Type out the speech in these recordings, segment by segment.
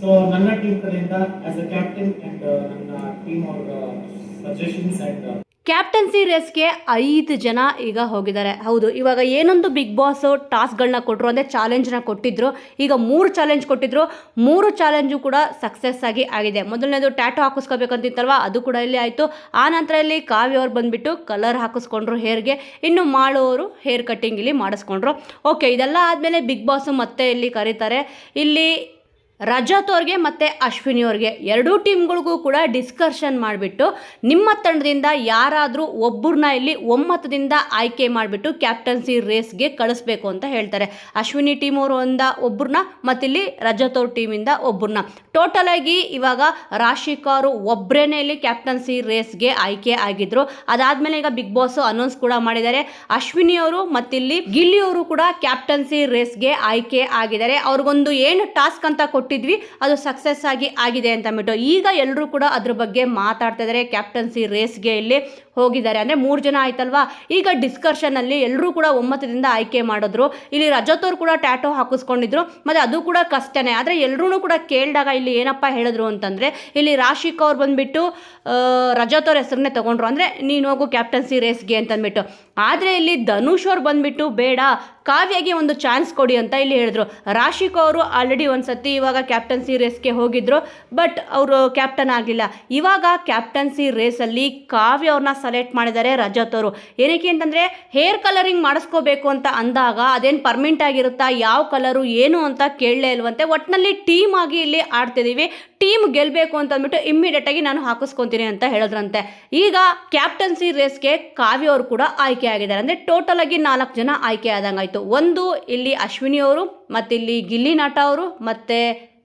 So ನನ್ನ team ಕಡೆಯಿಂದ as a captain and ನನ್ನ ಟೀಮ್ ಅವರ ಸಜೆಷನ್ಸ್ ಅಂಡ್ ಕ್ಯಾಪ್ಟನ್ಸಿ ರೇಸ್ಗೆ ಐದು ಜನ ಈಗ ಹೋಗಿದ್ದಾರೆ. ಹೌದು, ಇವಾಗ ಏನೊಂದು ಬಿಗ್ ಬಾಸ್ ಟಾಸ್ಕ್ಗಳನ್ನ ಕೊಟ್ಟರು ಅಂದರೆ ಚಾಲೆಂಜ್ನ ಕೊಟ್ಟಿದ್ರು, ಈಗ ಮೂರು ಚಾಲೆಂಜ್ ಕೊಟ್ಟಿದ್ರು, ಮೂರು ಚಾಲೆಂಜು ಕೂಡ ಸಕ್ಸಸ್ ಆಗಿ ಆಗಿದೆ. ಮೊದಲನೇದು ಟ್ಯಾಟೋ ಹಾಕಿಸ್ಕೋಬೇಕಂತಿತ್ತಲ್ವ, ಅದು ಕೂಡ ಇಲ್ಲಿ ಆಯಿತು. ಆ ನಂತರ ಇಲ್ಲಿ ಕಾವ್ಯ ಅವ್ರು ಬಂದುಬಿಟ್ಟು ಕಲರ್ ಹಾಕಿಸ್ಕೊಂಡ್ರು ಹೇರ್ಗೆ ಇನ್ನು ಮಾಡೋರು ಹೇರ್ ಕಟ್ಟಿಂಗ್ ಇಲ್ಲಿ ಮಾಡಿಸ್ಕೊಂಡ್ರು. ಓಕೆ ಇದೆಲ್ಲ ಆದಮೇಲೆ ಬಿಗ್ ಬಾಸು ಮತ್ತೆ ಇಲ್ಲಿ ಕರೀತಾರೆ. ಇಲ್ಲಿ ರಜತ್ ಅವ್ರಿಗೆ ಮತ್ತು ಅಶ್ವಿನಿ ಅವ್ರಿಗೆ ಎರಡೂ ಟೀಮ್ಗಳಿಗೂ ಕೂಡ ಡಿಸ್ಕಷನ್ ಮಾಡಿಬಿಟ್ಟು ನಿಮ್ಮ ತಂಡದಿಂದ ಯಾರಾದರೂ ಒಬ್ಬರನ್ನ ಇಲ್ಲಿ ಒಮ್ಮತದಿಂದ ಆಯ್ಕೆ ಮಾಡಿಬಿಟ್ಟು ಕ್ಯಾಪ್ಟನ್ಸಿ ರೇಸ್ಗೆ ಕಳಿಸ್ಬೇಕು ಅಂತ ಹೇಳ್ತಾರೆ. ಅಶ್ವಿನಿ ಟೀಮ್ ಅವರು ಒಂದ ಒಬ್ಬರನ್ನ ಮತ್ತಿಲ್ಲಿ ರಜತ್ ಅವ್ರ ಟೀಮಿಂದ ಒಬ್ಬರನ್ನ ಟೋಟಲ್ ಆಗಿ ಇವಾಗ ರಾಶಿಕಾ ಅವರು ಇಲ್ಲಿ ಕ್ಯಾಪ್ಟನ್ಸಿ ರೇಸ್ಗೆ ಆಯ್ಕೆ ಆಗಿದ್ರು. ಅದಾದಮೇಲೆ ಈಗ ಬಿಗ್ ಬಾಸ್ ಅನೌನ್ಸ್ ಕೂಡ ಮಾಡಿದ್ದಾರೆ. ಅಶ್ವಿನಿ ಅವರು ಮತ್ತಿಲ್ಲಿ ಗಿಲ್ಲಿ ಅವರು ಕೂಡ ಕ್ಯಾಪ್ಟನ್ಸಿ ರೇಸ್ಗೆ ಆಯ್ಕೆ ಆಗಿದ್ದಾರೆ. ಅವ್ರಿಗೊಂದು ಏನು ಟಾಸ್ಕ್ ಅಂತ ಕೊಟ್ಟಿದ್ವಿ, ಅದು ಸಕ್ಸಸ್ ಆಗಿ ಆಗಿದೆ ಅಂತ ಅಂದ್ಬಿಟ್ಟು. ಈಗ ಎಲ್ಲರೂ ಕೂಡ ಅದ್ರ ಬಗ್ಗೆ ಮಾತಾಡ್ತಾ ಇದ್ದಾರೆ ಕ್ಯಾಪ್ಟನ್ಸಿ ರೇಸ್ಗೆ ಇಲ್ಲಿ ಹೋಗಿದ್ದಾರೆ. ಅಂದರೆ ಮೂರು ಜನ ಆಯ್ತಲ್ವಾ? ಈಗ ಡಿಸ್ಕರ್ಷನಲ್ಲಿ ಎಲ್ಲರೂ ಕೂಡ ಒಮ್ಮತದಿಂದ ಆಯ್ಕೆ ಮಾಡಿದ್ರು. ಇಲ್ಲಿ ರಜತ್ ಅವ್ರು ಕೂಡ ಟ್ಯಾಟೋ ಹಾಕಿಸ್ಕೊಂಡಿದ್ರು. ಮತ್ತು ಅದು ಕೂಡ ಕಷ್ಟನೇ. ಆದರೆ ಎಲ್ಲರೂ ಕೂಡ ಕೇಳಿದಾಗ ಇಲ್ಲಿ ಏನಪ್ಪ ಹೇಳಿದ್ರು ಅಂತಂದರೆ, ಇಲ್ಲಿ ರಾಶಿಕ್ ಅವ್ರು ಬಂದುಬಿಟ್ಟು ರಜತ್ ಅವ್ರ ಹೆಸರನ್ನೇ ತೊಗೊಂಡ್ರು. ಅಂದರೆ ನೀನು ಹೋಗು ಕ್ಯಾಪ್ಟನ್ಸಿ ರೇಸ್ಗೆ ಅಂತಂದ್ಬಿಟ್ಟು. ಆದರೆ ಇಲ್ಲಿ ಧನುಷ್ ಅವ್ರು ಬಂದುಬಿಟ್ಟು, ಬೇಡ. ಕಾವ್ಯಗೆ ಒಂದು ಚಾನ್ಸ್ ಕೊಡಿ ಅಂತ ಇಲ್ಲಿ ಹೇಳಿದ್ರು. ರಾಶಿಕ್ ಅವರು ಆಲ್ರೆಡಿ ಒಂದು ಸತಿ ಇವಾಗ ಕ್ಯಾಪ್ಟನ್ಸಿ ರೇಸ್ಗೆ ಹೋಗಿದ್ರು ಬಟ್ ಅವರು ಕ್ಯಾಪ್ಟನ್ ಆಗಲಿಲ್ಲ. ಇವಾಗ ಕ್ಯಾಪ್ಟನ್ಸಿ ರೇಸಲ್ಲಿ ಕಾವ್ಯ ಅವ್ರನ್ನ ಸೆಲೆಕ್ಟ್ ಮಾಡಿದ್ದಾರೆ ರಜತ್ ಅವರು. ಏನಕ್ಕೆ ಅಂತಂದರೆ ಹೇರ್ ಕಲರಿಂಗ್ ಮಾಡಿಸ್ಕೋಬೇಕು ಅಂತ ಅಂದಾಗ ಅದೇನು ಪರ್ಮಿಂಟ್ ಆಗಿರುತ್ತಾ, ಯಾವ ಕಲರು ಏನು ಅಂತ ಕೇಳಲೇ ಇಲ್ವಂತೆ. ಒಟ್ಟಿನಲ್ಲಿ ಟೀಮ್ ಆಗಿ ಇಲ್ಲಿ ಆಡ್ತಿದ್ದೀವಿ ಟೀಮ್ ಗೆಲ್ಲಬೇಕು ಅಂತ ಅಂದ್ಬಿಟ್ಟು ಇಮ್ಮಿಡಿಯೇಟ್ ಆಗಿ ನಾನು ಹಾಕಿಸ್ಕೊತೀನಿ ಅಂತ ಹೇಳಿದ್ರಂತೆ. ಈಗ ಕ್ಯಾಪ್ಟನ್ಸಿ ರೇಸ್ಗೆ ಕಾವ್ಯ ಅವರು ಕೂಡ ಆಯ್ಕೆ ಆಗಿದ್ದಾರೆ. ಅಂದರೆ ಟೋಟಲ್ ಆಗಿ ನಾಲ್ಕು ಜನ ಆಯ್ಕೆ ಆದಂಗಾಯ್ತು. ಒಂದು ಇಲ್ಲಿ ಅಶ್ವಿನಿ ಅವರು ಮತ್ತಿಲ್ಲಿ ಗಿಲ್ಲಿ ನಟ ಅವರು ಮತ್ತು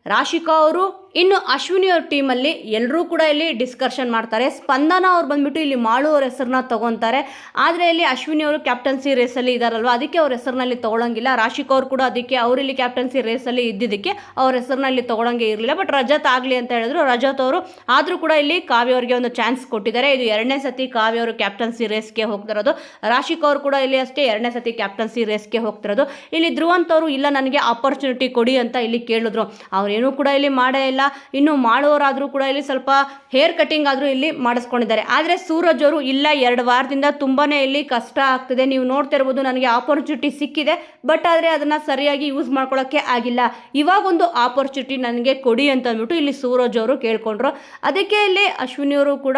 ರಾಶಿಕಾ ಅವರು ಇನ್ನು ಅಶ್ವಿನಿ ಅವ್ರ ಟೀಮಲ್ಲಿ ಎಲ್ಲರೂ ಕೂಡ ಇಲ್ಲಿ ಡಿಸ್ಕಷನ್ ಮಾಡ್ತಾರೆ. ಸ್ಪಂದನ ಅವ್ರು ಬಂದ್ಬಿಟ್ಟು ಇಲ್ಲಿ ಮಾಳು ಅವ್ರ ಹೆಸರನ್ನ ತಗೊತಾರೆ. ಆದರೆ ಇಲ್ಲಿ ಅಶ್ವಿನಿ ಅವರು ಕ್ಯಾಪ್ಟನ್ಸಿ ರೇಸಲ್ಲಿ ಇದ್ದಾರಲ್ವ ಅದಕ್ಕೆ ಅವ್ರ ಹೆಸರಿನಲ್ಲಿ ತೊಗೊಳಂಗಿಲ್ಲ. ರಾಶಿಕ್ ಅವ್ರು ಕೂಡ ಅದಕ್ಕೆ ಅವ್ರು ಇಲ್ಲಿ ಕ್ಯಾಪ್ಟನ್ಸಿ ರೇಸಲ್ಲಿ ಇದ್ದಿದ್ದಕ್ಕೆ ಅವ್ರ ಹೆಸರಿನಲ್ಲಿ ತೊಗೊಳಂಗೆ ಇರಲಿಲ್ಲ. ಬಟ್ ರಜತ್ ಆಗಲಿ ಅಂತ ಹೇಳಿದ್ರು. ರಜತ್ ಅವರು ಆದರೂ ಕೂಡ ಇಲ್ಲಿ ಕಾವ್ಯ ಅವರಿಗೆ ಒಂದು ಚಾನ್ಸ್ ಕೊಟ್ಟಿದ್ದಾರೆ. ಇದು ಎರಡನೇ ಸತಿ ಕಾವ್ಯ ಅವರು ಕ್ಯಾಪ್ಟನ್ಸಿ ರೇಸ್ಗೆ ಹೋಗ್ತಿರೋದು ರಾಶಿಕ್ ಅವರು ಕೂಡ ಇಲ್ಲಿ ಅಷ್ಟೇ ಎರಡನೇ ಸತಿ ಕ್ಯಾಪ್ಟನ್ಸಿ ರೇಸ್ಗೆ ಹೋಗ್ತಿರೋದು ಇಲ್ಲಿ ಧ್ರುವಂತ್ ಅವರು, ಇಲ್ಲ, ನನಗೆ ಆಪರ್ಚುನಿಟಿ ಕೊಡಿ ಅಂತ ಇಲ್ಲಿ ಕೇಳಿದ್ರು. ಅವರೇನು ಕೂಡ ಇಲ್ಲಿ ಮಾಡೇ ಇಲ್ಲ. ಇನ್ನು ಮಾಡೋರಾದರೂ ಕೂಡ ಇಲ್ಲಿ ಸ್ವಲ್ಪ ಹೇರ್ ಕಟಿಂಗ್ ಆದರೂ ಇಲ್ಲಿ ಮಾಡಿಸ್ಕೊಂಡಿದ್ದಾರೆ. ಆದರೆ ಸೂರಜ್ ಅವರು ಇಲ್ಲ, ಎರಡು ವಾರದಿಂದ ತುಂಬಾ ಇಲ್ಲಿ ಕಷ್ಟ ಆಗ್ತಿದೆ. ನೀವು ನೋಡ್ತಾ ಇರ್ಬೋದು, ನನಗೆ ಆಪರ್ಚುನಿಟಿ ಸಿಕ್ಕಿದೆ ಬಟ್ ಆದರೆ ಅದನ್ನು ಸರಿಯಾಗಿ ಯೂಸ್ ಮಾಡ್ಕೊಳ್ಳೋಕ್ಕೆ ಆಗಿಲ್ಲ. ಇವಾಗ ಒಂದು ಆಪರ್ಚುನಿಟಿ ನನಗೆ ಕೊಡಿ ಅಂತ ಅಂದ್ಬಿಟ್ಟು ಇಲ್ಲಿ ಸೂರಜ್ ಅವರು ಕೇಳ್ಕೊಂಡ್ರು. ಅದಕ್ಕೆ ಇಲ್ಲಿ ಅಶ್ವಿನಿ ಅವರು ಕೂಡ,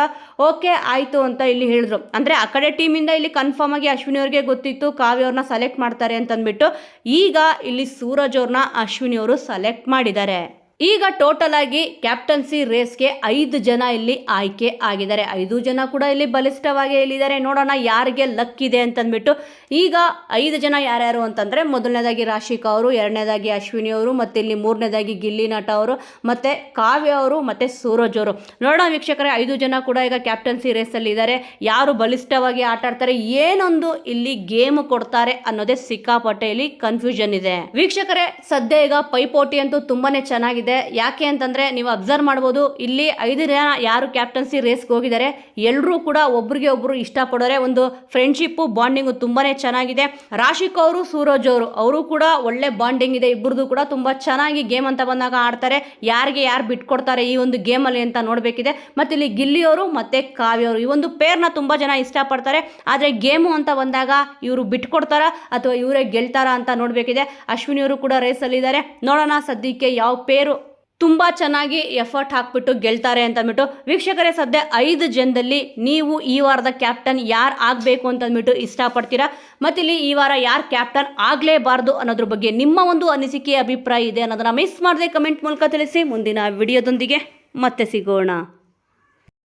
ಓಕೆ, ಆಯಿತು ಅಂತ ಇಲ್ಲಿ ಹೇಳಿದ್ರು. ಅಂದರೆ ಆ ಕಡೆ ಟೀಮಿಂದ ಇಲ್ಲಿ ಕನ್ಫರ್ಮ್ ಆಗಿ ಅಶ್ವಿನಿ ಅವ್ರಿಗೆ ಗೊತ್ತಿತ್ತು, ಕಾವ್ಯ ಅವ್ರನ್ನ ಸೆಲೆಕ್ಟ್ ಮಾಡ್ತಾರೆ ಅಂತಂದ್ಬಿಟ್ಟು ಈಗ ಇಲ್ಲಿ ಸೂರಜ್ ಅವ್ರನ್ನ ಅಶ್ವಿನಿ ಅವರು ಸೆಲೆಕ್ಟ್ ಮಾಡಿದ್ದಾರೆ. ಈಗ ಟೋಟಲ್ ಆಗಿ ಕ್ಯಾಪ್ಟನ್ಸಿ ರೇಸ್ಗೆ ಐದು ಜನ ಇಲ್ಲಿ ಆಯ್ಕೆ ಆಗಿದ್ದಾರೆ. ಐದು ಜನ ಕೂಡ ಇಲ್ಲಿ ಬಲಿಷ್ಠವಾಗಿ ಇಲ್ಲಿದ್ದಾರೆ. ನೋಡೋಣ ಯಾರಿಗೆ ಲಕ್ ಇದೆ ಅಂತಂದ್ಬಿಟ್ಟು. ಈಗ ಐದು ಜನ ಯಾರ್ಯಾರು ಅಂತಂದರೆ ಮೊದಲನೇದಾಗಿ ರಾಶಿಕಾ ಅವರು, ಎರಡನೇದಾಗಿ ಅಶ್ವಿನಿ ಅವರು, ಮತ್ತು ಇಲ್ಲಿ ಮೂರನೇದಾಗಿ ಗಿಲ್ಲಿ ನಟ ಅವರು, ಮತ್ತು ಕಾವ್ಯ ಅವರು, ಮತ್ತು ಸೂರಜ್ ಅವರು. ನೋಡೋಣ ವೀಕ್ಷಕರೇ, ಐದು ಜನ ಕೂಡ ಈಗ ಕ್ಯಾಪ್ಟನ್ಸಿ ರೇಸಲ್ಲಿ ಇದ್ದಾರೆ. ಯಾರು ಬಲಿಷ್ಠವಾಗಿ ಆಟ ಆಡ್ತಾರೆ, ಏನೊಂದು ಇಲ್ಲಿ ಗೇಮ್ ಕೊಡ್ತಾರೆ ಅನ್ನೋದೇ ಸಿಕ್ಕಾಪಟ್ಟೆ ಇಲ್ಲಿ ಕನ್ಫ್ಯೂಷನ್ ಇದೆ. ವೀಕ್ಷಕರೇ, ಸದ್ಯ ಈಗ ಪೈಪೋಟಿ ಅಂತೂ ತುಂಬಾನೇ ಚೆನ್ನಾಗಿದೆ. ಯಾಕೆ ಅಂತಂದರೆ ನೀವು ಅಬ್ಸರ್ವ್ ಮಾಡ್ಬೋದು. ಇಲ್ಲಿ ಐದು ಜನ ಯಾರು ಕ್ಯಾಪ್ಟನ್ಸಿ ರೇಸ್ಗೆ ಹೋಗಿದ್ದಾರೆ. ಎಲ್ಲರೂ ಕೂಡ ಒಬ್ರಿಗೆ ಒಬ್ಬರು ಇಷ್ಟಪಡೋರೆ. ಒಂದು ಫ್ರೆಂಡ್ಶಿಪ್ಪು ಬಾಂಡಿಂಗು ತುಂಬಾನೇ ಚೆನ್ನಾಗಿದೆ. ರಾಶಿಕ್ ಅವರು, ಸೂರಜ್ ಅವರು ಅವರು ಕೂಡ ಒಳ್ಳೆ ಬಾಂಡಿಂಗ್ ಇದೆ. ಇಬ್ಬರದು ಕೂಡ ತುಂಬ ಚೆನ್ನಾಗಿ ಗೇಮ್ ಅಂತ ಬಂದಾಗ ಆಡ್ತಾರೆ. ಯಾರಿಗೆ ಯಾರು ಬಿಟ್ಕೊಡ್ತಾರೆ ಈ ಒಂದು ಗೇಮಲ್ಲಿ ಅಂತ ನೋಡಬೇಕಿದೆ. ಮತ್ತು ಇಲ್ಲಿ ಗಿಲ್ಲಿಯವರು ಮತ್ತು ಕಾವ್ಯವರು ಈ ಒಂದು ಪೇರ್ನ ತುಂಬ ಜನ ಇಷ್ಟಪಡ್ತಾರೆ. ಆದರೆ ಗೇಮು ಅಂತ ಬಂದಾಗ ಇವರು ಬಿಟ್ಕೊಡ್ತಾರಾ ಅಥವಾ ಇವರೇ ಗೆಲ್ತಾರ ಅಂತ ನೋಡಬೇಕಿದೆ. ಅಶ್ವಿನಿಯವರು ಕೂಡ ರೇಸಲ್ಲಿದ್ದಾರೆ ನೋಡೋಣ ಸದ್ಯಕ್ಕೆ ಯಾವ ಪೇರು ತುಂಬ ಚೆನ್ನಾಗಿ ಎಫರ್ಟ್ ಹಾಕ್ಬಿಟ್ಟು ಗೆಲ್ತಾರೆ ಅಂತ ಅಂದ್ಬಿಟ್ಟು ವೀಕ್ಷಕರೇ, ಸದ್ಯ ಐದು ಜನದಲ್ಲಿ ನೀವು ಈ ವಾರದ ಕ್ಯಾಪ್ಟನ್ ಯಾರು ಆಗಬೇಕು ಅಂತ ಅಂದ್ಬಿಟ್ಟು ಇಷ್ಟಪಡ್ತೀರಾ? ಮತ್ತು ಇಲ್ಲಿ ಈ ವಾರ ಯಾರು ಕ್ಯಾಪ್ಟನ್ ಆಗಲೇಬಾರ್ದು ಅನ್ನೋದ್ರ ಬಗ್ಗೆ ನಿಮ್ಮ ಒಂದು ಅನಿಸಿಕೆ, ಅಭಿಪ್ರಾಯ ಇದೆ ಅನ್ನೋದನ್ನು ಮಿಸ್ ಮಾಡದೆ ಕಮೆಂಟ್ ಮೂಲಕ ತಿಳಿಸಿ. ಮುಂದಿನ ವಿಡಿಯೋದೊಂದಿಗೆ ಮತ್ತೆ ಸಿಗೋಣ.